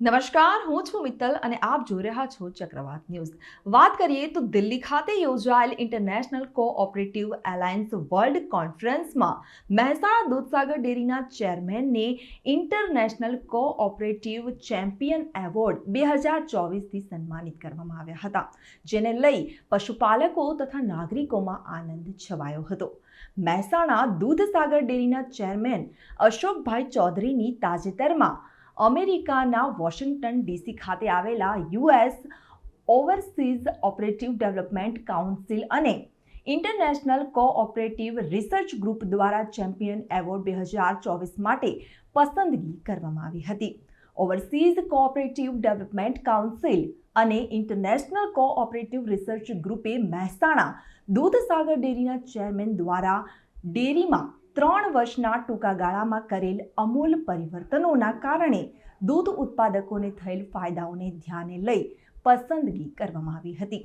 નમસ્કાર, હું છું મિત્તલ અને આપ જોઈ રહ્યા છો ચક્રવાત ન્યૂઝ. વાત કરીએ તો દિલ્હી ખાતે યોજાયેલ ઇન્ટરનેશનલ કોઓપરેટિવ એલાયન્સ વર્લ્ડ કોન્ફરન્સમાં મહેસાણા દૂધસાગર ડેરીના ચેરમેનને ઇન્ટરનેશનલ કોઓપરેટિવ ચેમ્પિયન એવોર્ડ બે હજાર ચોવીસથી સન્માનિત કરવામાં આવ્યા હતા, જેને લઈ પશુપાલકો તથા નાગરિકોમાં આનંદ છવાયો હતો. મહેસાણા દૂધસાગર ડેરીના ચેરમેન અશોકભાઈ ચૌધરીની તાજેતરમાં અમેરિકાના વોશિંગ્ટન ડીસી ખાતે આવેલા US overseas operative development council અને ઇન્ટરનેશનલ કોઓપરેટિવ રિસર્ચ ગ્રુપ દ્વારા ચેમ્પિયન એવોર્ડ બે હજાર ચોવીસ માટે પસંદગી કરવામાં આવી હતી. ઓવરસીઝ કોઓપરેટિવ ડેવલપમેન્ટ કાઉન્સિલ અને ઇન્ટરનેશનલ કોઓપરેટિવ રિસર્ચ ગ્રુપે મહેસાણા દૂધસાગર ડેરીના ચેરમેન દ્વારા ડેરીમાં ત્રણ વર્ષના ટૂંકા ગાળામાં કરેલ અમૂલ પરિવર્તનોના કારણે દૂધ ઉત્પાદકોને થયેલ ફાયદાઓને ધ્યાને લઈ પસંદગી કરવામાં આવી હતી.